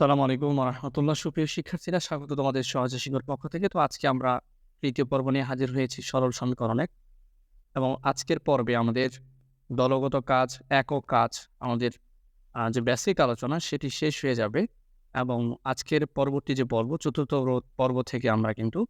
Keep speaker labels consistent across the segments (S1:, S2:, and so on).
S1: আসসালামু আলাইকুম রহমতুল্লাহ। সুপ্রিয় শিক্ষার্থীরা, স্বাগত তোমাদের সহজে শিক্ষার পক্ষ থেকে। তো আজকে আমরা তৃতীয় পর্ব নিয়ে হাজির হয়েছি সরল সমীকরণে এবং আজকের পর্বে আমাদের দলগত কাজ, একক কাজ, আমাদের যে বেসিক আলোচনা সেটি শেষ হয়ে যাবে এবং আজকের পরবর্তী যে পর্ব, চতুর্থ পর্ব থেকে আমরা কিন্তু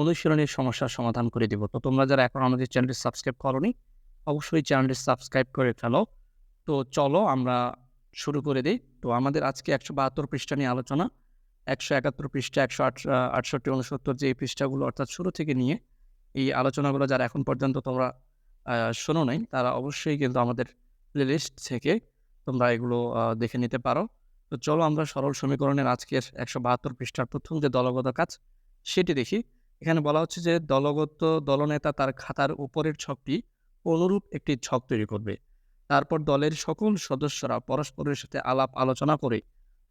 S1: অনুশীলনের সমস্যার সমাধান করে দিব। তো তোমরা যারা এখন আমাদের চ্যানেলটি সাবস্ক্রাইব করনি, অবশ্যই চ্যানেলটি সাবস্ক্রাইব করে ফেলো। তো চলো আমরা শুরু করে দিই। তো আমাদের আজকে একশো বাহাত্তর পৃষ্ঠা নিয়ে আলোচনা, একশো একাত্তর পৃষ্ঠা, একশো আটষট্টি, উনসত্তর যে পৃষ্ঠাগুলো অর্থাৎ শুরু থেকে নিয়ে এই আলোচনাগুলো যারা এখন পর্যন্ত তোমরা শোনো নাই, তারা অবশ্যই কিন্তু আমাদের প্লেলিস্ট থেকে তোমরা এগুলো দেখে নিতে পারো। তো চলো আমরা সরল সমীকরণের আজকের একশো বাহাত্তর পৃষ্ঠার প্রথম যে দলগত কাজ, সেটি দেখি। এখানে বলা হচ্ছে যে দলগত দলনেতা তার খাতার উপরের ছকটি অনুরূপ একটি ছক তৈরি করবে। তারপর দলের সকল সদস্যরা পরস্পরের সাথে আলাপ আলোচনা করে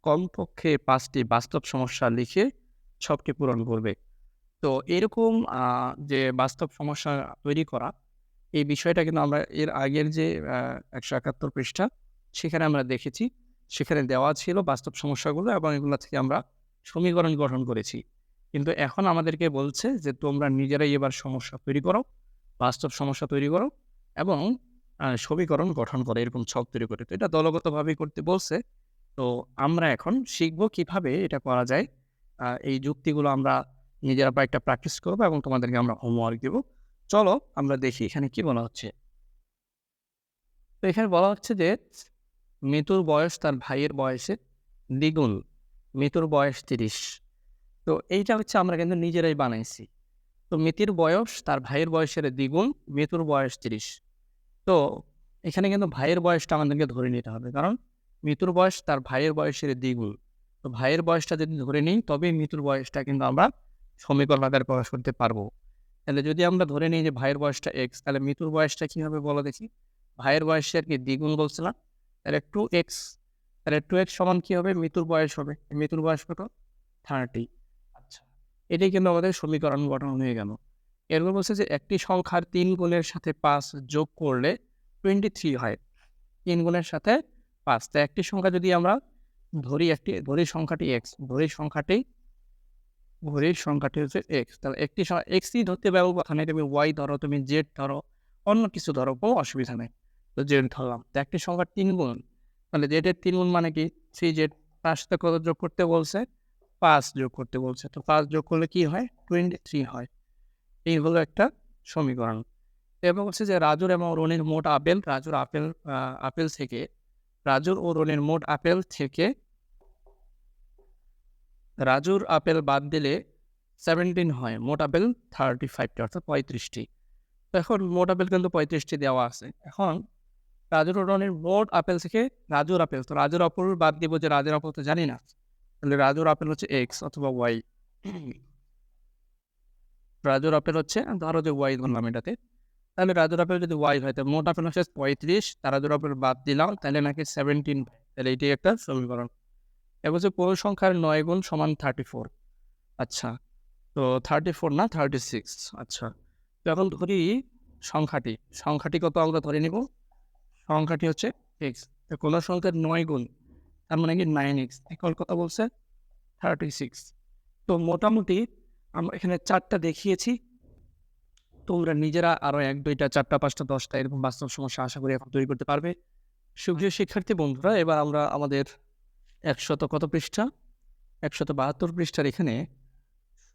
S1: কমপক্ষে পাঁচটি বাস্তব সমস্যা লিখে সবকে পূরণ করবে। তো এরকম যে বাস্তব সমস্যা তৈরি করা, এই বিষয়টা কিন্তু আমরা এর আগের যে একশো একাত্তর পৃষ্ঠা, সেখানে আমরা দেখেছি। সেখানে দেওয়া ছিল বাস্তব সমস্যাগুলো এবং এগুলো থেকে আমরা সমীকরণ গঠন করেছি। কিন্তু এখন আমাদেরকে বলছে যে তোমরা নিজেরাই এবার সমস্যা তৈরি করো, বাস্তব সমস্যা তৈরি করো এবং সমীকরণ গঠন করে, এরকম ছক তৈরি করে। তো এটা দলগতভাবে করতে বলছে। তো আমরা এখন শিখব কীভাবে এটা করা যায়। এই যুক্তিগুলো আমরা নিজেরা একটা প্র্যাকটিস করব এবং তোমাদেরকে আমরা হোমওয়ার্ক দেব। চলো আমরা দেখি এখানে কি বলা হচ্ছে। তো এখানে বলা হচ্ছে যে, মৃত্যুর বয়স তার ভাইয়ের বয়সে দ্বিগুণ, মৃত্যুর বয়স তিরিশ। তো এইটা হচ্ছে আমরা কিন্তু নিজেরাই বানাইছি। তো মৃত্যুর বয়স তার ভাইয়ের বয়সের দ্বিগুণ, মৃত্যুর বয়স তিরিশ। তো এখানে কিন্তু ভাইয়ের বয়সটা আমাদেরকে ধরে নিতে হবে। কারণ মৃত্যুর বয়স তার ভাইয়ের বয়সের দ্বিগুণ। তো ভাইয়ের বয়সটা যদি ধরে নিই তবে মৃত্যুর বয়সটা কিন্তু আমরা সমীকরণ আকারে প্রকাশ করতে পারব। তাহলে যদি আমরা ধরে নিই যে ভাইয়ের বয়সটা এক্স তাহলে মৃত্যুর বয়সটা কী হবে বলো দেখি? ভাইয়ের বয়সে আর কি দ্বিগুণ বলছিলাম, তাহলে টু এক্স তাহলে টু এক্স সমান কী হবে? মৃত্যুর বয়স হবে। মৃত্যুর বয়স কত? থার্টি আচ্ছা এটাই কিন্তু আমাদের সমীকরণ গঠন হয়ে গেল। এরপর বলছে যে একটি সংখ্যার তিন গুণের সাথে পাঁচ যোগ করলে টোয়েন্টি থ্রি হয়। তিন গুণের সাথে পাঁচ। তো একটি সংখ্যা যদি আমরা ধরি একটি, ধরি সংখ্যাটি এক্স ধরি সংখ্যাটি ঘড়ির সংখ্যাটি হচ্ছে এক্স তাহলে একটি এক্সই ধরতে পারব কথা নেই তুমি ওয়াই ধরো, তুমি জেড ধরো, অন্য কিছু ধরো, কোনো অসুবিধা নেই। তো জেড ধরলাম। তো একটি সংখ্যার তিন গুণ। তাহলে জেডের তিন গুণ মানে কি? থ্রি জেড তার সাথে কত যোগ করতে বলছে? পাঁচ যোগ করতে বলছে। তো পাঁচ যোগ করলে কি হয়? টোয়েন্টি থ্রি হয়। এই হলো একটা সমীকরণ। এবং হচ্ছে যে রাজুর এবং রনির মোট আপেল, রাজুর আপেল আপেল থেকে, রাজুর ও রনির মোট আপেল থেকে রাজুর আপেল বাদ দিলে সেভেন্টিন হয়, মোট আপেল থার্টি ফাইভটি অর্থাৎ পঁয়ত্রিশটি তো এখন মোট আপেল কিন্তু পঁয়ত্রিশটি দেওয়া আছে। এখন রাজুর রনির মোট আপেল থেকে রাজুর আপেল, তো রাজুর আপেল বাদ দিব যে রাজুর আপেল তো জানি না। তাহলে রাজুর আপেল হচ্ছে এক্স অথবা ওয়াই রাজুর আপেল হচ্ছে ধরো যে ওয়াই ধরলাম এটাতে। তাহলে রাজুর আপেল যদি ওয়াই হয় তাহলে মোট আপেল হচ্ছে পঁয়ত্রিশ তার রাজুর আপেল বাদ দিলাম, তাহলে নাকি সেভেন্টিন তাহলে এটি একটা সমীকরণ। এবার হচ্ছে পুরো সংখ্যার নয় গুণ সমান থার্টি ফোর আচ্ছা তো থার্টি ফোর না থার্টি সিক্স আচ্ছা তো এখন ধরি সংখ্যাটি। সংখ্যাটি কত আমরা ধরে নিব? সংখ্যাটি হচ্ছে এক্স তো কোনো সংখ্যার নয় গুণ, তার মানে কি নাইন এক্স এখন কথা বলছে? থার্টি সিক্স তো মোটামুটি আমরা এখানে চারটা দেখিয়েছি। তোমরা নিজেরা আরও এক দুইটা চারটা পাঁচটা দশটা এরকম বাস্তব সমস্যা আশা করি এখন তৈরি করতে পারবে। সুপ্রিয় শিক্ষার্থী বন্ধুরা এবার আমরা আমাদের একশত কত পৃষ্ঠা? একশত বাহাত্তর পৃষ্ঠার এখানে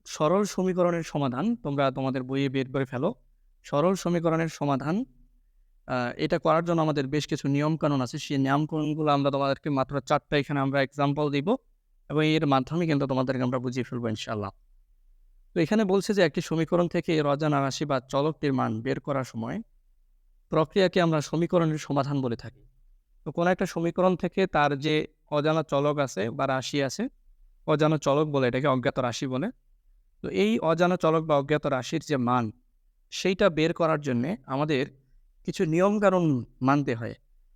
S1: সরল সমীকরণের সমাধান তোমরা তোমাদের বইয়ে বের করে ফেলো। সরল সমীকরণের সমাধান এটা করার জন্য আমাদের বেশ কিছু নিয়মকানুন আছে। সেই নিয়মকানুনগুলো আমরা তোমাদেরকে মাত্র চারটা এখানে আমরা এক্সাম্পল দিব এবং এর মাধ্যমে কিন্তু তোমাদেরকে আমরা বুঝিয়ে ফেলব ইনশাল্লাহ তো এখানে বলছে যে একটি সমীকরণ থেকে এর অজানা রাশি বা চলকটির মান বের করার সময় প্রক্রিয়াকে আমরা সমীকরণের সমাধান বলে থাকি। তো কোনো একটা সমীকরণ থেকে তার যে অজানা চলক আছে বা রাশি আছে, অজানা চলক বলে এটাকে অজ্ঞাত রাশি বলে। তো এই অজানা চলক বা অজ্ঞাত রাশির যে মান, সেইটা বের করার জন্যে আমাদের কিছু নিয়মকানুন মানতে হয়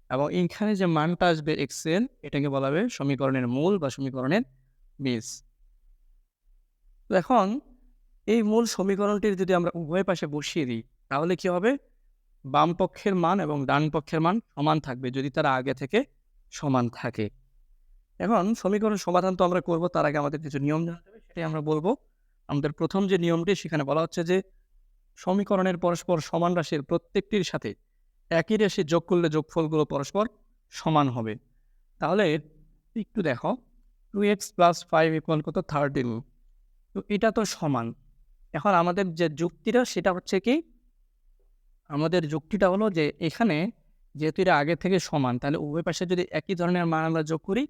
S1: এবং এইখানে যে মানটা আসবে এক্সেল এটাকে বলা হবে সমীকরণের মূল বা সমীকরণের বীজ। তো এখন এই মূল সমীকরণটির যদি আমরা উভয় পাশে বসিয়ে দিই, তাহলে কি হবে? বাম পক্ষের মান এবং ডান পক্ষের মান সমান থাকবে, যদি তারা আগে থেকে সমান থাকে। এখন সমীকরণ সমাধান তো আমরা করব, তার আগে আমাদের কিছু নিয়ম জানতে হবে, সেটাই আমরা বলব। আমাদের প্রথম যে নিয়মটি, সেখানে বলা হচ্ছে যে, সমীকরণের পরস্পর সমান রাশির প্রত্যেকটির সাথে একই রাশি যোগ করলে যোগফলগুলো পরস্পর সমান হবে। তাহলে একটু দেখো two X plus five equal কত? থার্টিন তো এটা তো সমান। এখন আমাদের যে যুক্তিটা, সেটা হচ্ছে কি? আমাদের যুক্তিটা হলো যে, এখানে যেহেতু এরা আগে থেকে সমান, তাহলে উভয় পাশে যদি একই ধরনের মান আমরা যোগ করি,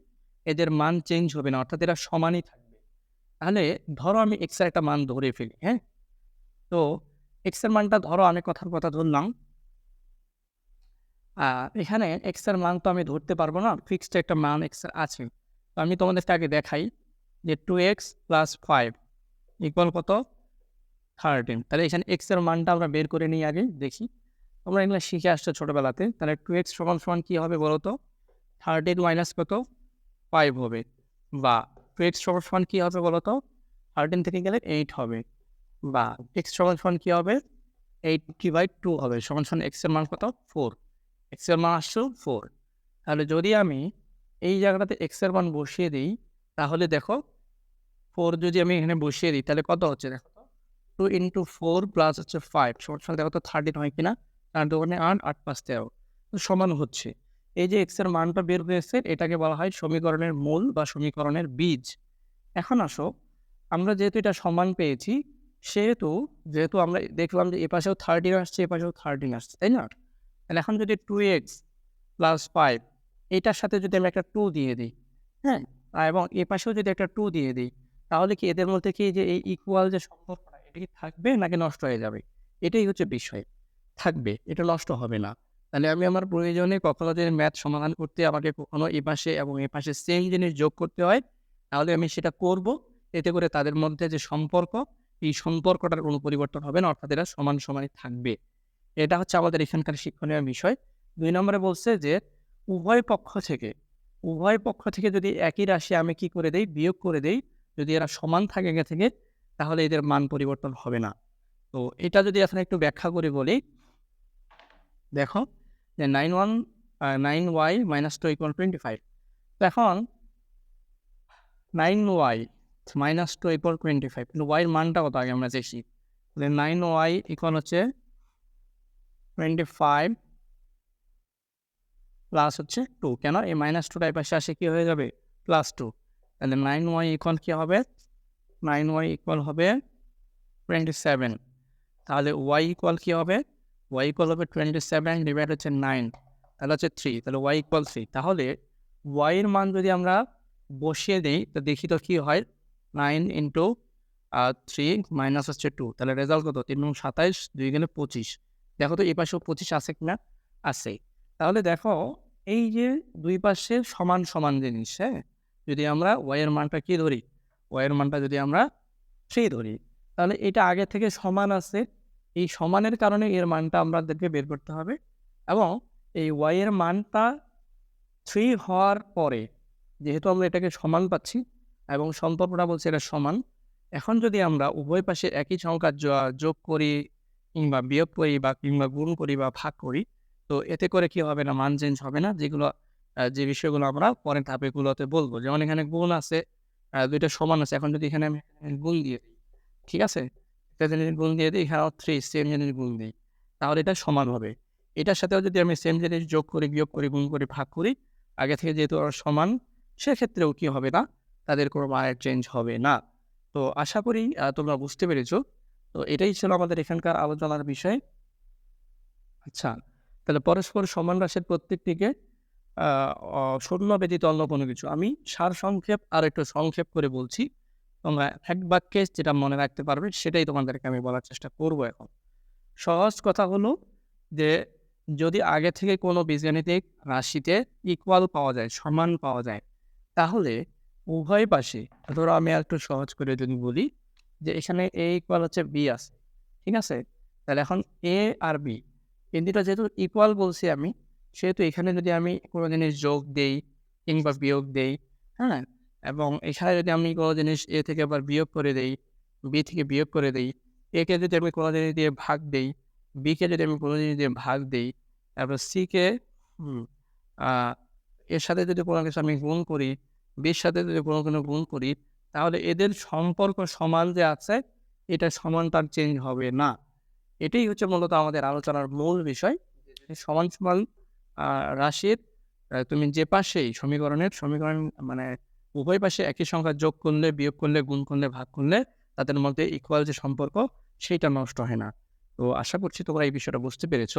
S1: এদের মান চেঞ্জ হবে না, অর্থাৎ এরা সমানই থাকবে। তাহলে ধরো আমি এক্সের একটা মান ধরে ফেলি হ্যাঁ? তো এক্সের মানটা ধরো, আমি কথার কথা ধরলাম। এখানে এক্সের মান তো আমি ধরতে পারব না ফিক্সড একটা মান এক্সের আছে। তো আমি তোমাদেরকে আগে দেখাই যে two X plus five equal কত? থার্টিন তাহলে এখানে এক্সের মানটা আমরা বের করে নিই আগে, দেখি। তোমরা এগুলো শিখে আসছো ছোটোবেলাতে। তাহলে টু এক্স সমান সমান কী হবে বলো তো? থার্টিন মাইনাস কত? ফাইভ হবে। বা টু এক্স সমান সমান কী হবে বলো তো? থার্টিন থেকে গেলে এইট হবে। বা এক্স সমান সমান কী হবে? এইট কি বাই টু হবে। সমান সমান এক্সের মান কত? ফোর এক্সের মান আসছো ফোর তাহলে যদি আমি এই জায়গাটাতে এক্সের মান বসিয়ে দিই, তাহলে দেখো ফোর যদি আমি এখানে বসিয়ে দিই, তাহলে কত হচ্ছে দেখো? টু ইন্টু ফোর প্লাস হচ্ছে ফাইভ সমান সমান দেখো তো থার্টিন হয় কিনা? তার দোকানে আট আট পাঁচ তেরো। সমান হচ্ছে। এই যে এক্সের মানটা বের হয়েছে এটাকে বলা হয় সমীকরণের মূল বা সমীকরণের বীজ। এখন আসো, আমরা যেহেতু এটা সমান পেয়েছি, সেহেতু, যেহেতু আমরা দেখলাম যে এ পাশেও থার্টিন আসছে, এ পাশেও থার্টিন আসছে, তাই না? তাহলে এখন যদি টু এক্স প্লাস ফাইভ এটার সাথে যদি আমি একটা টু দিয়ে দিই হ্যাঁ? এবং এ পাশেও যদি একটা টু দিয়ে দিই, তাহলে কি এদের মধ্যে কি যে এই ইকুয়াল যে সম্পর্কটা এটা কি থাকবে নাকি নষ্ট হয়ে যাবে? এটাই হচ্ছে বিষয়। থাকবে, এটা নষ্ট হবে না। তাহলে আমি আমার প্রয়োজনে কখনো যদি ম্যাথ সমাধান করতে আমাকে কখনো এ পাশে এবং এ পাশে সেম জিনিস যোগ করতে হয়, তাহলে আমি সেটা করব। এতে করে তাদের মধ্যে যে সম্পর্ক, এই সম্পর্কটার কোনো পরিবর্তন হবে না, অর্থাৎ এরা সমান সমানই থাকবে। এটা হচ্ছে আমাদের এখানকার শিক্ষণীয় বিষয়। দুই নম্বরে বলছে যে, উভয় পক্ষ থেকে, উভয় পক্ষ থেকে যদি একই রাশি আমি কি করে দেই, বিয়োগ করে দেই, যদি এরা সমান থাকে থেকে তাহলে এদের মান পরিবর্তন হবে না। তো এটা যদি এখন একটু ব্যাখ্যা করে বলি, দেখো যে nine one nine Y minus two equal twenty five তো এখন nine Y minus two equal twenty five কিন্তু ওয়াইয়ের মানটা কত আগে আমরা দেখি? তাহলে নাইন ওয়াই ইকুয়াল হচ্ছে টোয়েন্টি ফাইভ প্লাস হচ্ছে টু কেন? এই মাইনাস টুটা পাশে আসে কী হয়ে যাবে? প্লাস টু তাহলে নাইন ওয়াই ইকুয়াল কী হবে? নাইন ওয়াই ইকুয়াল হবে টোয়েন্টি সেভেন তাহলে ওয়াই ইকুয়াল কী হবে? ওয়াই ইকুয়াল হবে টোয়েন্টি সেভেন ডিভাইড হচ্ছে নাইন তাহলে হচ্ছে থ্রি তাহলে ওয়াই ইকুয়াল থ্রি তাহলে ওয়াইয়ের মান যদি আমরা বসিয়ে দিই, তো দেখি তো কী হয়? নাইন ইন্টু থ্রি মাইনাস হচ্ছে টু তাহলে রেজাল্ট কত? তিন নং সাতাইশ, দুই গেলে পঁচিশ। দেখো তো এই পাশেও পঁচিশ আছে কিনা? আছে। তাহলে দেখো, এই যে দুই পাশে সমান সমান জিনিস হ্যাঁ? যদি আমরা ওয়াইয়ের মানটা কী ধরি? ওয়াইয়ের মানটা যদি আমরা থ্রি ধরি, তাহলে এটা আগে থেকে সমান আছে। এই সমানের কারণে এর মানটা আমাদেরকে বের করতে হবে এবং এই ওয়াইয়ের মানটা থ্রি হওয়ার পরে যেহেতু আমরা এটাকে সমান পাচ্ছি এবং সম্পর্কটা বলছে এটা সমান, এখন যদি আমরা উভয় পাশে একই সংখ্যা যোগ করি কিংবা বিয়োগ করি বা কিংবা গুণ করি বা ভাগ করি, তো এতে করে কি হবে না, মান চেঞ্জ হবে না, যেগুলো যে বিষয়গুলো আমরা পরের ধাপেগুলোতে বলব। যেমন এখানে গুণ আছে দুইটা সমান আছে। এখন যদি এখানে আমি গুণ দিয়ে দিই, ঠিক আছে? একটা জিনিস গুণ দিয়ে দিই, এখানেও থ্রি সেম জিনিস গুণ দিই, তাহলে এটা সমান হবে। এটার সাথেও যদি আমি সেম জিনিস যোগ করি, বিয়োগ করি, গুণ করি, ভাগ করি, আগে থেকে যেহেতু ওরা সমান, সেক্ষেত্রেও কি হবে না? তাদের কোনো মানের চেঞ্জ হবে না। তো আশা করি তোমরা বুঝতে পেরেছ। তো এটাই ছিল আমাদের এখানকার আলোচনার বিষয়। আচ্ছা তাহলে পরস্পর সমান রাশির প্রত্যেকটিকে শূন্য ব্যতীত অন্য কোনো কিছু। আমি সার সংক্ষেপ আর একটু সংক্ষেপ করে বলছি। তোমরা এক বাক্যে যেটা মনে রাখতে পারবে সেটাই তোমাদেরকে আমি বলার চেষ্টা করব এখন। সহজ কথা হলো যে যদি আগে থেকে কোনো বীজগাণিতিক রাশিতে ইকুয়াল পাওয়া যায়, সমান পাওয়া যায়, তাহলে উভয় পাশে, ধরো আমি একটু সহজ করে যদি বলি যে এখানে এ ইকুয়াল হচ্ছে বি আছে, ঠিক আছে? তাহলে এখন এ আর বি দুটো যেহেতু ইকুয়াল বলছি আমি সেহেতু এখানে যদি আমি কোনো জিনিস যোগ দেই কিংবা বিয়োগ দেই হ্যাঁ? এবং এখানে যদি আমি কোনো জিনিস এ থেকে আবার বিয়োগ করে দেই, বি থেকে বিয়োগ করে দেই একে যদি আমি কোনো জিনিস দিয়ে ভাগ দেই বিকে যদি আমি কোনো জিনিস দিয়ে ভাগ দিই, তারপর সিকে এর সাথে যদি কোনো কিছু আমি গুণ করি, বির সাথে যদি কোনো কোনো গুণ করি, তাহলে এদের সম্পর্ক সমান যে আছে, এটা সমানটা চেঞ্জ হবে না। এটাই হচ্ছে মূলত আমাদের আলোচনার মূল বিষয়। সমান সমান রাশির তুমি যে পাশেই সমীকরণের, সমীকরণ মানে উভয় পাশে একই সংখ্যা যোগ করলে, বিয়োগ করলে, গুণ করলে, ভাগ করলে তাদের মধ্যে ইকুয়াল যে সম্পর্ক, সেইটা নষ্ট হয় না। তো আশা করছি তোমরা এই বিষয়টা বুঝতে পেরেছ।